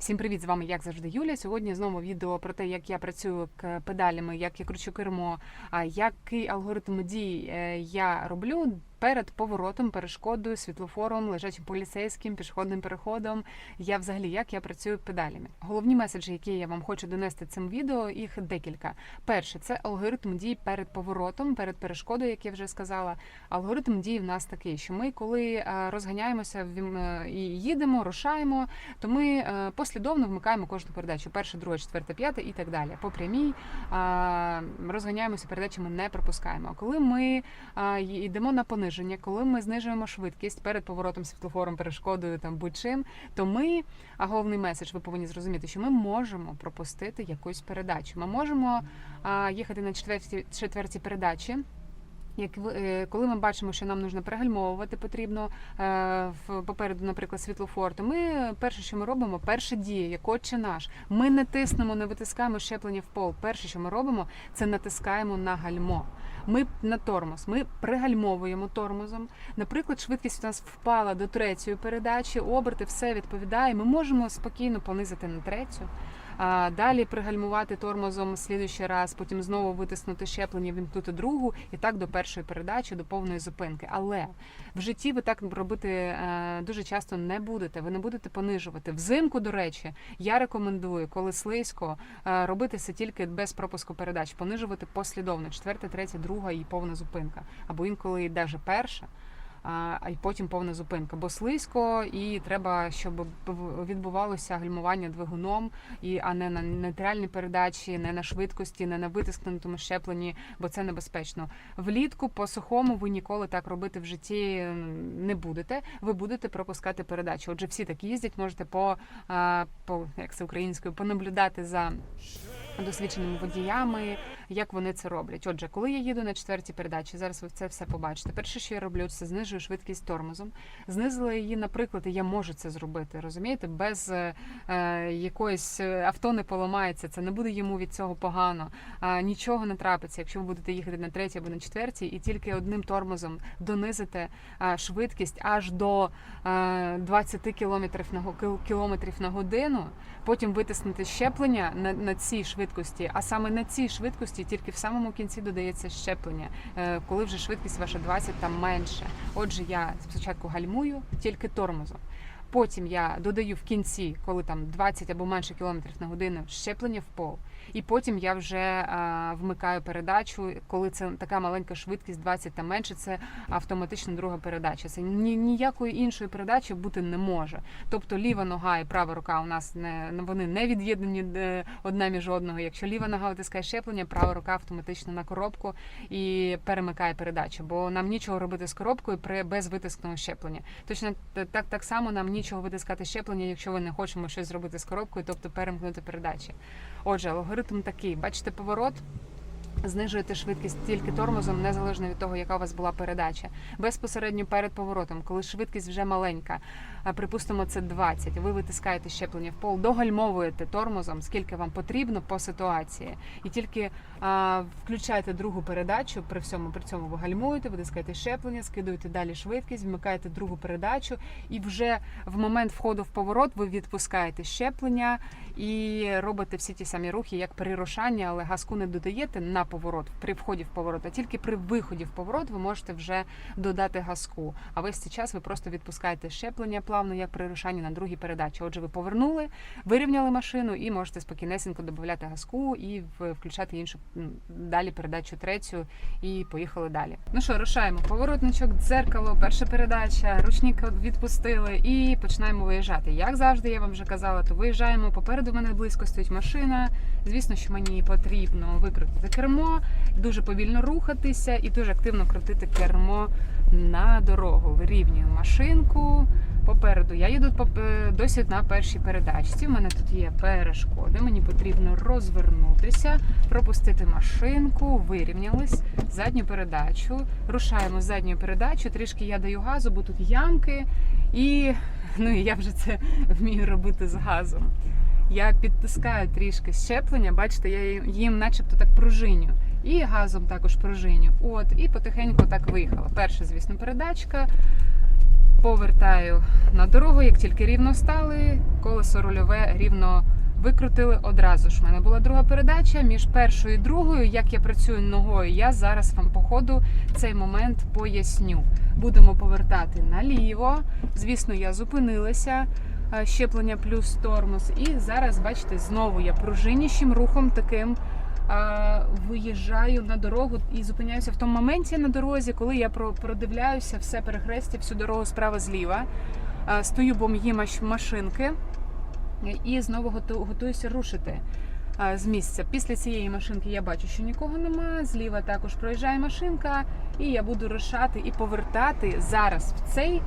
Всім привіт! З вами як завжди Юля. Сьогодні знову відео про те, як я працюю к педалями, як я кручу кермо, який алгоритм дій е, я роблю перед поворотом, перешкодою, світлофором, лежачим поліцейським, пішохідним переходом. Я взагалі як я працюю педалями. Головні меседжі, які я вам хочу донести цим відео, їх декілька. Перше, це алгоритм дій перед поворотом, перед перешкодою, як я вже сказала. Алгоритм дій в нас такий, що ми, коли е, розганяємося е, і їдемо, рушаємо, то ми е, послідовно вмикаємо кожну передачу: перша, друга, четверта, п'ята і так далі. По прямій розганяємося передачами, не пропускаємо. А коли ми йдемо на пониження, коли ми знижуємо швидкість перед поворотом, світлофором, перешкодою там будь-чим, то ми, а головний меседж, ви повинні зрозуміти, що ми можемо пропустити якусь передачу. Ми можемо а, їхати на четвертій четвертій передачі. Як е, коли ми бачимо, що нам потрібно перегальмовувати потрібно е, попереду, наприклад, світлофор, то ми перше, що ми робимо, перша дія, як отче наш. Ми не тиснемо, не витискаємо щеплення в пол. Перше, що ми робимо, це натискаємо на гальмо. Ми на тормоз, ми пригальмовуємо тормозом. Наприклад, швидкість у нас впала до третьої передачі, оберти, все відповідає. Ми можемо спокійно понизити на третю. Далі пригальмувати тормозом слідуючий раз, потім знову витиснути щеплення, вімкнути другу, і так до першої передачі, до повної зупинки. Але в житті ви так робити е, дуже часто не будете. Ви не будете понижувати. Взимку, до речі, я рекомендую, коли слизько, е, робити це тільки без пропуску передач, понижувати послідовно четверта, третя, друга і повна зупинка. Або інколи навіть перша. А й потім повна зупинка, бо слизько, і треба, щоб відбувалося гальмування двигуном, і а не на нейтральній передачі, не на швидкості, не на витискнутому щепленні, бо це небезпечно. Влітку по сухому ви ніколи так робити в житті не будете. Ви будете пропускати передачу. Отже, всі так їздять, можете по, по як це українською, понаблюдати за досвідченими водіями, як вони це роблять. Отже, коли я їду на четвертій передачі, зараз ви це все побачите. Перше, що я роблю, це знижую швидкість тормозом. Знизила її, наприклад, і я можу це зробити. Розумієте, без е, е, якоїсь е, авто не поламається, це не буде йому від цього погано. А, нічого не трапиться, якщо ви будете їхати на третій або на четвертій, і тільки одним тормозом донизите а, швидкість аж до е, 20 кілометрів на кілометрів на годину. Потім витиснути щеплення на, на цій швидкості, а саме на цій швидкості тільки в самому кінці додається щеплення, е, коли вже швидкість ваша 20 там менше. Отже, я спочатку гальмую тільки тормозом. Потім я додаю в кінці, коли там 20 або менше кілометрів на годину, щеплення в пол. І потім я вже а, вмикаю передачу, коли це така маленька швидкість 20 та менше, це автоматично друга передача. Це ні, ніякої іншої передачі бути не може. Тобто ліва нога і права рука у нас не вони не від'єднані е, одна між одного. Якщо ліва нога витискає щеплення, права рука автоматично на коробку і перемикає передачу. Бо нам нічого робити з коробкою при без витискного щеплення. Точно так, так само нам нічого витискати щеплення, якщо ви не хочемо щось зробити з коробкою, тобто перемкнути передачі. Отже, алгоритм такий: бачите поворот. Знижуєте швидкість тільки тормозом, незалежно від того, яка у вас була передача. Безпосередньо перед поворотом, коли швидкість вже маленька, припустимо, це 20, ви витискаєте щеплення в пол, догальмовуєте тормозом, скільки вам потрібно по ситуації, і тільки а, включаєте другу передачу. При всьому при цьому ви гальмуєте, витискаєте щеплення, скидуєте далі швидкість, вмикаєте другу передачу, і вже в момент входу в поворот ви відпускаєте щеплення і робите всі ті самі рухи, як при рушанні, але газку не додаєте на поворот при вході в поворот, а тільки при виході в поворот ви можете вже додати газку. А весь цей час ви просто відпускаєте щеплення плавно, як при рушанні на другій передачі. Отже, ви повернули, вирівняли машину і можете спокійнесенько додати газку і включати іншу далі передачу третю і поїхали далі. Ну що, рушаємо. Поворотничок, дзеркало, перша передача, ручник відпустили і починаємо виїжджати. Як завжди, я вам вже казала, то виїжджаємо. Попереду мене близько стоїть машина. Звісно, що мені потрібно викрутити кермо, дуже повільно рухатися і дуже активно крутити кермо на дорогу. Вирівнюю машинку. Попереду я їду е, досі на першій передачці. У мене тут є перешкоди. Мені потрібно розвернутися, пропустити машинку, вирівнялись, задню передачу. Рушаємо з задньою передачею. Трішки я даю газу, бо тут ямки, і ну і я вже це вмію робити з газом. Я підтискаю трішки щеплення, бачите, я їм начебто так пружиню. І газом також пружиню. От, і потихеньку так виїхала. Перша, звісно, передачка. Повертаю на дорогу, як тільки рівно стали, колесо рульове рівно викрутили одразу ж. У мене була друга передача між першою і другою. Як я працюю ногою, я зараз вам по ходу цей момент поясню. Будемо повертати наліво. Звісно, я зупинилася. е, Щеплення плюс тормоз. І зараз, бачите, знову я пружинішим рухом таким виїжджаю на дорогу і зупиняюся в тому моменті на дорозі, коли я про- продивляюся все перехрестя, всю дорогу справа зліва. Стою, бо мої машинки і знову готуюся рушити з місця. Після цієї машинки я бачу, що нікого немає. Зліва також проїжджає машинка, і я буду рушати і повертати зараз в цей.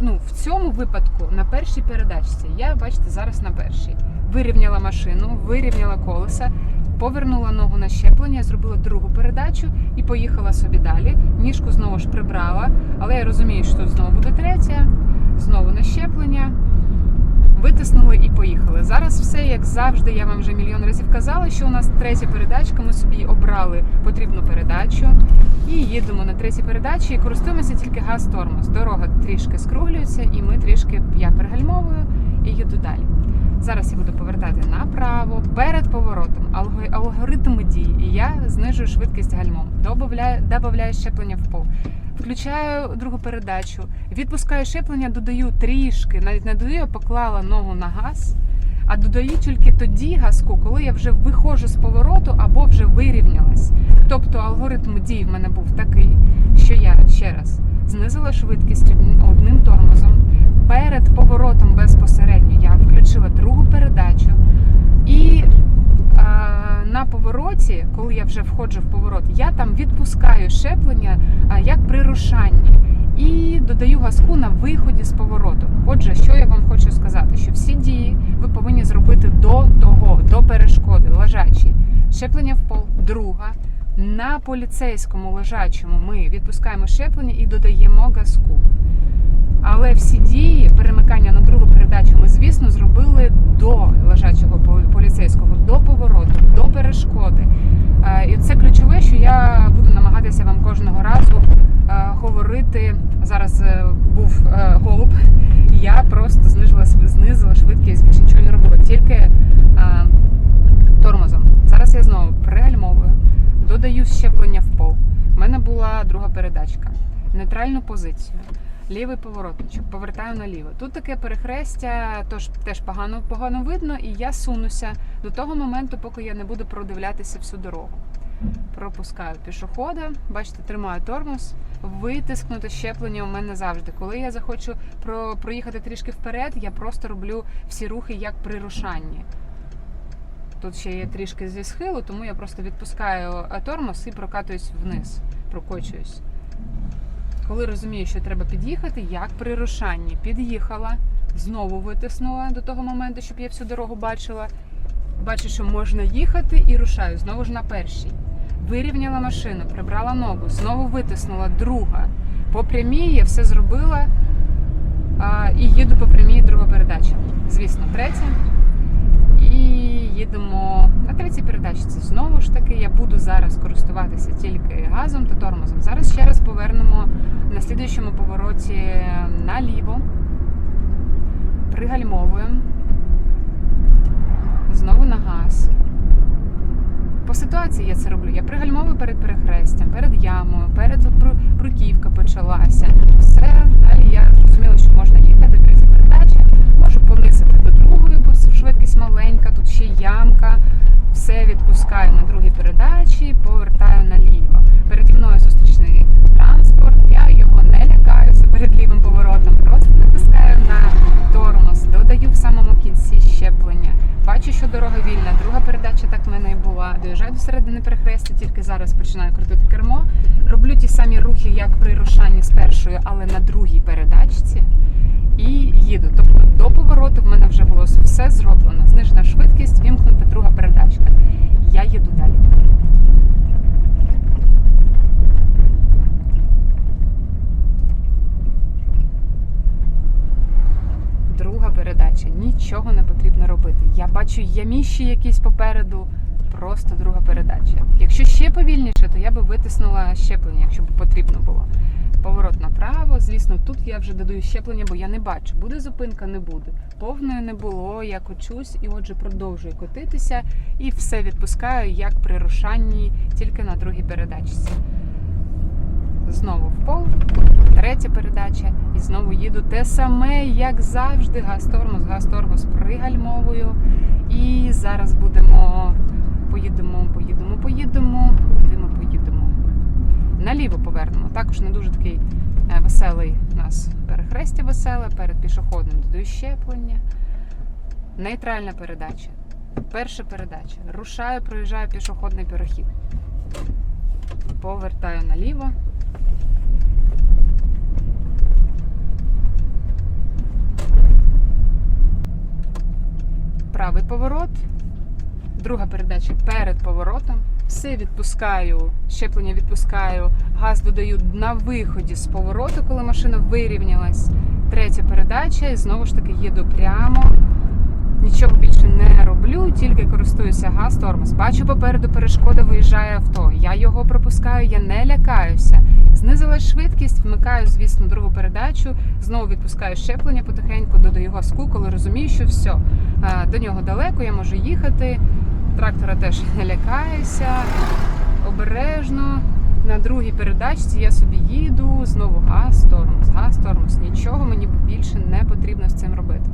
Ну, в цьому випадку на першій передачці. Я бачите зараз на першій. Вирівняла машину, вирівняла колеса, повернула ногу на щеплення, зробила другу передачу і поїхала собі далі. Ніжку знову ж прибрала, але я розумію, що тут знову буде третя, знову на щеплення. Витиснули і поїхали. Зараз все як завжди. Я вам вже мільйон разів казала, що у нас третя передачка. Ми собі обрали потрібну передачу і їдемо на третій передачі. І користуємося тільки газ-тормоз. Дорога трішки скруглюється, і ми трішки я перегальмовую і їду далі. Зараз я буду повертати направо перед поворотом. Алго- Алгоритми дії. І я знижую швидкість гальмом, добавляю, добавляю щеплення в пол. Включаю другу передачу, відпускаю щеплення, додаю трішки, навіть не додаю, поклала ногу на газ, а додаю тільки тоді газку, коли я вже виходжу з повороту або вже вирівнялась. Тобто алгоритм дій в мене був такий, що я ще раз знизила швидкість одним тормозом. Перед поворотом безпосередньо я включила другу передачу. І а, на повороті, коли я вже входжу в поворот, я там відпускаю щеплення а, як при рушанні і додаю газку на виході з повороту. Отже, що я вам хочу сказати, що всі дії ви повинні зробити до того, до перешкоди, лежачі. Щеплення в пол, друга. На поліцейському лежачому ми відпускаємо щеплення і додаємо газку. Але всі дії перемикання на другу передачу ми, звісно, зробили до лежачого по- поліцейського, до повороту, до перешкоди. Е, І це ключове, що я буду намагатися вам кожного разу е, говорити. Зараз е, був голуб, я просто знижила знизила швидкість, більше нічого не робила, тільки тормозом. Зараз я знову пригальмовую, додаю щеплення в пол. У мене була друга передачка. Нейтральну позицію. Лівий поворотничок, повертаю наліво. Тут таке перехрестя, тож теж погано, погано видно, і я сунуся до того моменту, поки я не буду продивлятися всю дорогу. Пропускаю пішохода, бачите, тримаю тормоз. Витискнути щеплення у мене завжди. Коли я захочу про, проїхати трішки вперед, я просто роблю всі рухи як при рушанні. Тут ще є трішки зі схилу, тому я просто відпускаю е, тормоз і прокатуюсь вниз, прокочуюсь. Коли розумію, що треба під'їхати, як при рушанні. Під'їхала, знову витиснула до того моменту, щоб я всю дорогу бачила. Бачу, що можна їхати і рушаю знову ж на першій. Вирівняла машину, прибрала ногу, знову витиснула друга. По прямій я все зробила а, і їду по прямій друга передача. Звісно, третя. І їдемо на третій передачці. Знову ж таки, я буду зараз користуватися тільки газом та тормозом. Зараз ще раз повернемо на слідуючому повороті наліво, пригальмовуємо, знову на газ. По ситуації я це роблю. Я пригальмовую перед перехрестям, перед ямою, перед бруківка почалася. Все, далі я зрозуміла, що можна їхати, третя передача, можу понизити до другої, бо швидкість маленька, тут ще ямка. Все відпускаю на другій передачі, повертаю наліво. Переді мною зустрічний транспорт, я його не лякаюся перед лівим поворотом, просто натискаю на тормоз, додаю в самому кінці щеплення. Бачу, що дорога вільна. Друга передача так в мене і була. Доїжджаю до середини перехрестя, тільки зараз починаю крутити кермо. Роблю ті самі рухи, як при рушанні з першою, але на другій передачці. І їду. Тобто до повороту в мене вже було все зроблено. Знижена швидкість, вімкнута друга передачка. Я їду далі. Друга передача. Нічого не потрібно робити. Я бачу яміші якісь попереду. просто друга передача. Якщо ще повільніше, то я би витиснула щеплення, якщо б потрібно було. Поворот направо. Звісно, тут я вже додаю щеплення, бо я не бачу, буде зупинка, не буде. Повної не було, я кочусь і отже продовжую котитися і все відпускаю, як при рушанні, тільки на другій передачці. Знову в пол, третя передача, і знову їду те саме, як завжди. Газ-тормоз, газ-тормоз пригальмовую. І зараз будемо поїдемо, поїдемо, поїдемо, куди ми поїдемо. Наліво повернемо. Також не дуже такий е, веселий у нас перехрестя веселе, перед пішохідним додаю щеплення. Нейтральна передача. Перша передача. Рушаю, проїжджаю пішохідний перехід. Повертаю наліво. Правий поворот. Друга передача перед поворотом. Все відпускаю, щеплення відпускаю, газ додаю на виході з повороту, коли машина вирівнялась. Третя передача і знову ж таки їду прямо. Нічого більше не роблю, тільки користуюся газ, тормоз. Бачу попереду перешкода, виїжджає авто. Я його пропускаю, я не лякаюся. Знизила швидкість, вмикаю, звісно, другу передачу, знову відпускаю щеплення потихеньку, додаю газку, коли розумію, що все, е, до нього далеко, я можу їхати. Трактора теж не лякаюся. Обережно. На другій передачці я собі їду, знову газ, тормоз, газ, тормоз. Нічого мені більше не потрібно з цим робити.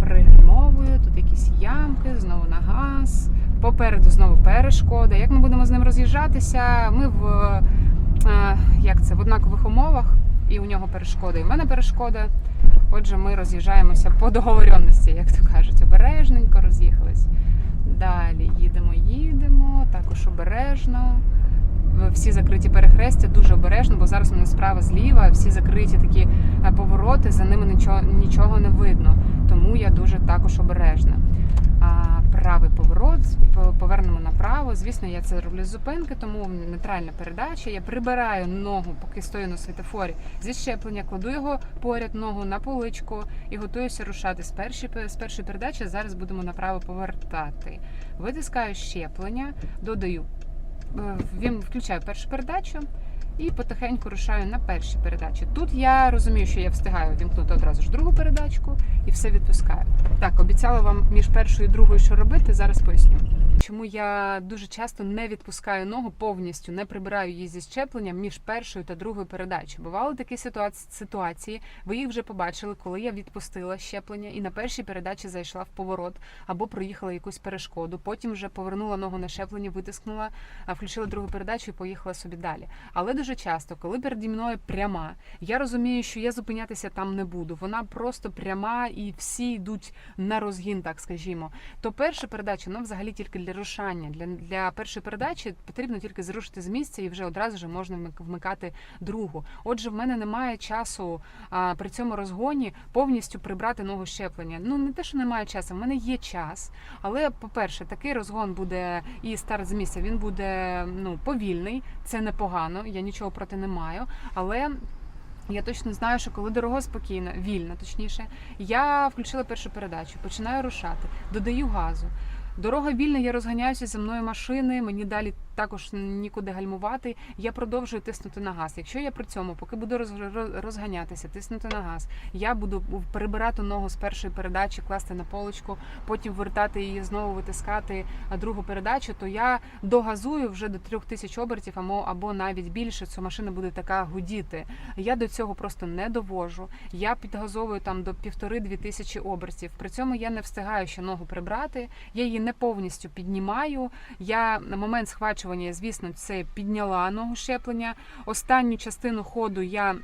Пригальмовую, тут якісь ямки, знову на газ. Попереду знову перешкода. Як ми будемо з ним роз'їжджатися? Ми в е, як це в однакових умовах, і у нього перешкода, і в мене перешкода. Отже, ми роз'їжджаємося по договоренності, як то кажуть, обережненько роз'їхались. Далі їдемо, їдемо, також обережно. Всі закриті перехрестя дуже обережно, бо зараз у мене справа зліва, всі закриті такі е, повороти, за ними нічого, нічого не видно. Тому я дуже також обережна. Правий поворот, повернемо направо. Звісно, я це роблю з зупинки, тому нейтральна передача. Я прибираю ногу, поки стою на світофорі зі щеплення, кладу його поряд ногу на поличку і готуюся рушати з першої, з першої передачі. Зараз будемо направо повертати. Витискаю щеплення, додаю Е, він включаю першу передачу і потихеньку рушаю на першій передачі. Тут я розумію, що я встигаю вімкнути одразу ж другу передачку і все відпускаю. Так, обіцяла вам між першою і другою, що робити. Зараз поясню. Чому я дуже часто не відпускаю ногу повністю, не прибираю її зі щепленням між першою та другою передачею. Бували такі ситуації, ви їх вже побачили, коли я відпустила щеплення і на першій передачі зайшла в поворот або проїхала якусь перешкоду. Потім вже повернула ногу на щеплення, витискнула, включила другу передачу і поїхала собі далі. Але дуже часто, коли переді мною пряма, я розумію, що я зупинятися там не буду. Вона просто пряма і всі йдуть на розгін, так скажімо. То перша передача, ну взагалі тільки для рушання. Для, для першої передачі потрібно тільки зрушити з місця і вже одразу ж можна вмикати другу. Отже, в мене немає часу а, при цьому розгоні повністю прибрати ногу щеплення. Ну не те, що немає часу, в мене є час. Але, по-перше, такий розгон буде і старт з місця, він буде ну повільний, це непогано, я нічого проти не маю. Але я точно знаю, що коли дорога спокійна, вільна, точніше, я включила першу передачу, починаю рушати, додаю газу. Дорога вільна, я розганяюся за мною машини, мені далі також нікуди гальмувати. Я продовжую тиснути на газ. Якщо я при цьому, поки буду роз- роз- розганятися, тиснути на газ, я буду перебирати ногу з першої передачі, класти на полочку, потім вертати її знову витискати другу передачу, то я догазую вже до 3000 обертів або, навіть більше. Ця машина буде така гудіти. Я до цього просто не довожу. Я підгазовую там до півтори-дві тисячі обертів. При цьому я не встигаю ще ногу прибрати. Я її не повністю піднімаю. Я на момент схвачування, звісно, це підняла ногу щеплення. Останню частину ходу я.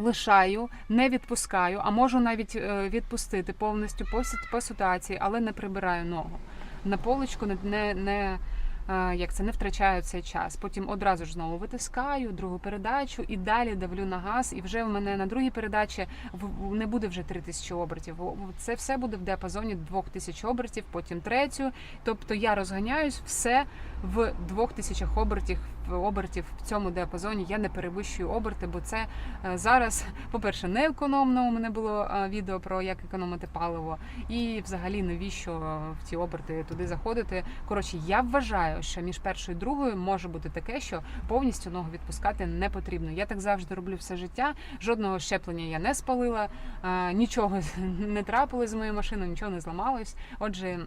Лишаю, не відпускаю, а можу навіть е, відпустити повністю по, ситуації, але не прибираю ногу. На полочку не, не, як це, не втрачаю цей час. Потім одразу ж знову витискаю другу передачу і далі давлю на газ. І вже в мене на другій передачі не буде вже 3000 обертів. Це все буде в діапазоні 2000 обертів, потім третю. Тобто я розганяюсь все в 2000 обертів обертів в цьому діапазоні. Я не перевищую оберти, бо це е, зараз, по-перше, не економно. У мене було е, відео про як економити паливо, і взагалі навіщо е, в ці оберти туди заходити. Коротше, я вважаю, що між першою і другою може бути таке, що повністю ногу відпускати не потрібно. Я так завжди роблю все життя. Жодного щеплення я не спалила, нічого не трапилось з моєю машиною, нічого не зламалось. Отже.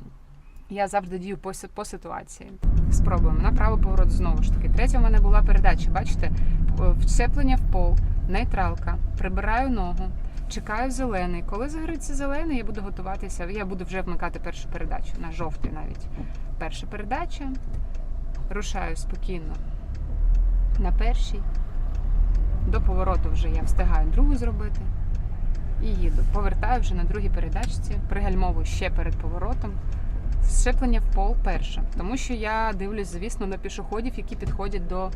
Я завжди дію по, по ситуації. Спробуємо на правий поворот знову ж таки. Третя в мене була передача. Бачите, вцеплення в пол, нейтралка, прибираю ногу, чекаю зелений. Коли загориться зелений, я буду готуватися. Я буду вже вмикати першу передачу на жовтий навіть. Перша передача. Рушаю спокійно на першій. До повороту вже я встигаю другу зробити. І їду. Повертаю вже на другій передачці, пригальмовую ще перед поворотом. Щеплення в пол перше, тому що я дивлюсь, звісно, на пішоходів, які підходять до,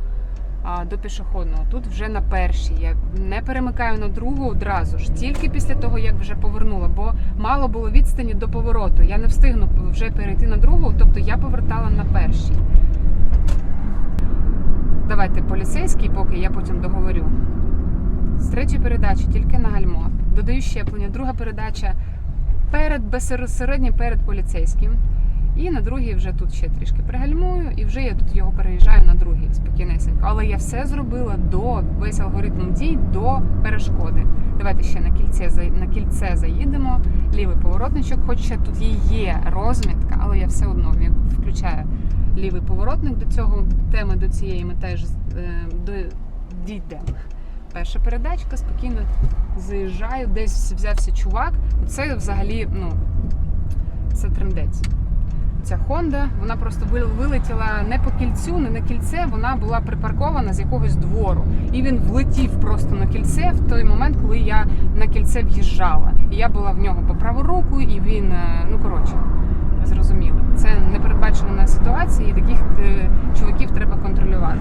а, до пішохідного. Тут вже на першій. Я не перемикаю на другу одразу ж, тільки після того, як вже повернула, бо мало було відстані до повороту. Я не встигну вже перейти на другу, тобто я повертала на першій. Давайте поліцейський, поки я потім договорю. З третьої передачі тільки на гальмо. Додаю щеплення. Друга передача перед безсередньо перед поліцейським. І на другій вже тут ще трішки пригальмую, і вже я тут його переїжджаю на другий спокійнесенько. Але я все зробила до весь алгоритм дій до перешкоди. Давайте ще на кільце на кільце заїдемо. Лівий поворотничок, хоч ще тут і є розмітка, але я все одно включаю лівий поворотник до цього теми, до цієї ми теж е, дійдемо. Перша передачка, спокійно заїжджаю, десь взявся чувак. Це взагалі, ну, це трендець. Ця Honda, вона просто вилетіла не по кільцю, не на кільце, вона була припаркована з якогось двору. І він влетів просто на кільце в той момент, коли я на кільце в'їжджала. І я була в нього по праву руку, і він, е, ну коротше, ви зрозуміли. Це непередбачена ситуація, і таких е, чуваків треба контролювати.